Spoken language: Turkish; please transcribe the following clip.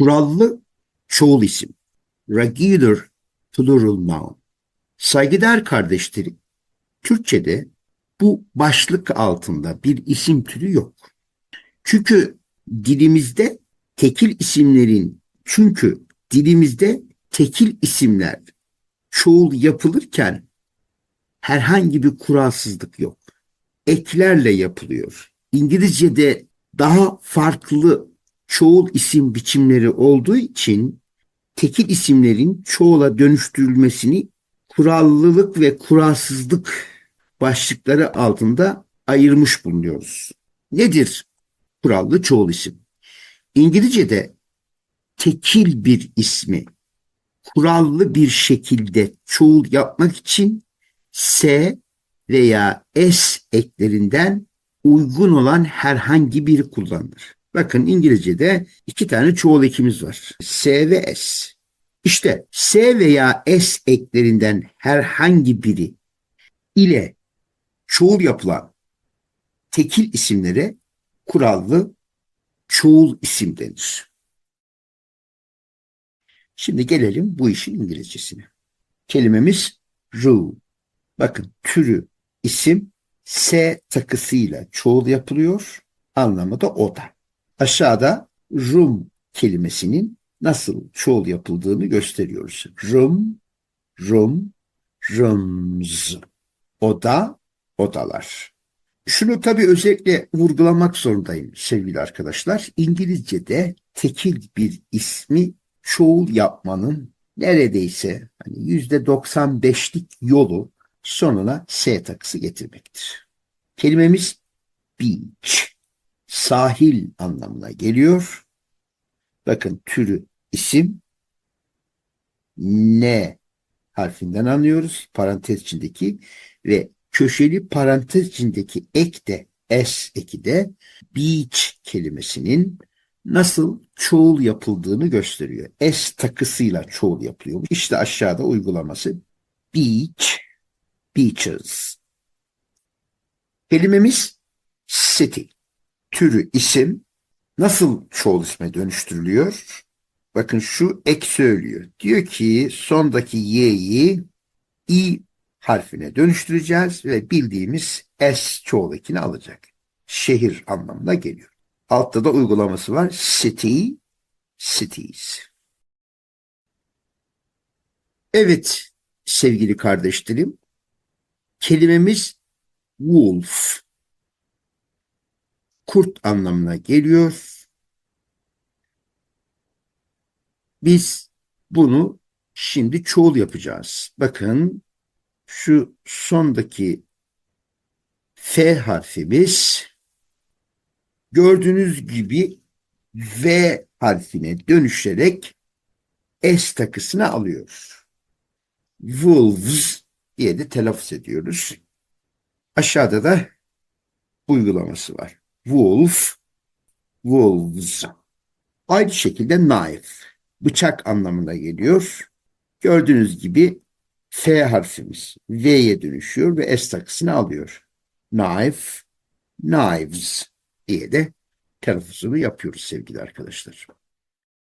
kurallı çoğul isim. Regular plural noun. Saygıdeğer kardeşlerim, Türkçe'de bu başlık altında bir isim türü yok. Çünkü dilimizde tekil isimlerin çünkü dilimizde tekil isimler çoğul yapılırken herhangi bir kuralsızlık yok. Eklerle yapılıyor. İngilizce'de daha farklı çoğul isim biçimleri olduğu için tekil isimlerin çoğula dönüştürülmesini kurallılık ve kuralsızlık başlıkları altında ayırmış bulunuyoruz. Nedir kurallı çoğul isim? İngilizce'de tekil bir ismi kurallı bir şekilde çoğul yapmak için S veya S eklerinden uygun olan herhangi biri kullanılır. Bakın İngilizce'de iki tane çoğul ekimiz var. S ve S. İşte S veya S eklerinden herhangi biri ile çoğul yapılan tekil isimlere kurallı çoğul isim denir. Şimdi gelelim bu işin İngilizcesine. Kelimemiz rule. Bakın türü isim S takısıyla çoğul yapılıyor. Anlamı da oda. Aşağıda room kelimesinin nasıl çoğul yapıldığını gösteriyoruz. Room, room, rooms. Oda, odalar. Şunu tabii özellikle vurgulamak zorundayım sevgili arkadaşlar. İngilizce'de tekil bir ismi çoğul yapmanın neredeyse hani yüzde 95'lik yolu sonuna S takısı getirmektir. Kelimemiz beach, sahil anlamına geliyor. Bakın türü isim N harfinden anlıyoruz. Parantez içindeki ve köşeli parantez içindeki ek de S eki de beach kelimesinin nasıl çoğul yapıldığını gösteriyor. S takısıyla çoğul yapılıyor. İşte aşağıda uygulaması beach, beaches. Kelimemiz city. Türü isim nasıl çoğul isme dönüştürülüyor? Bakın şu ek söylüyor. Diyor ki sondaki y'yi i harfine dönüştüreceğiz ve bildiğimiz s çoğul ekini alacak. Şehir anlamına geliyor. Altta da uygulaması var. City, cities. Evet sevgili kardeşlerim. Kelimemiz wolf. Kurt anlamına geliyor. Biz bunu şimdi çoğul yapacağız. Bakın şu sondaki F harfimiz gördüğünüz gibi V harfine dönüşerek S takısını alıyor. Wolves diye de telaffuz ediyoruz. Aşağıda da uygulaması var. Wolf, wolves. Aynı şekilde knife, bıçak anlamına geliyor. Gördüğünüz gibi F harfimiz V'ye dönüşüyor ve S takısını alıyor. Knife, knives diye de telaffuzunu yapıyoruz sevgili arkadaşlar.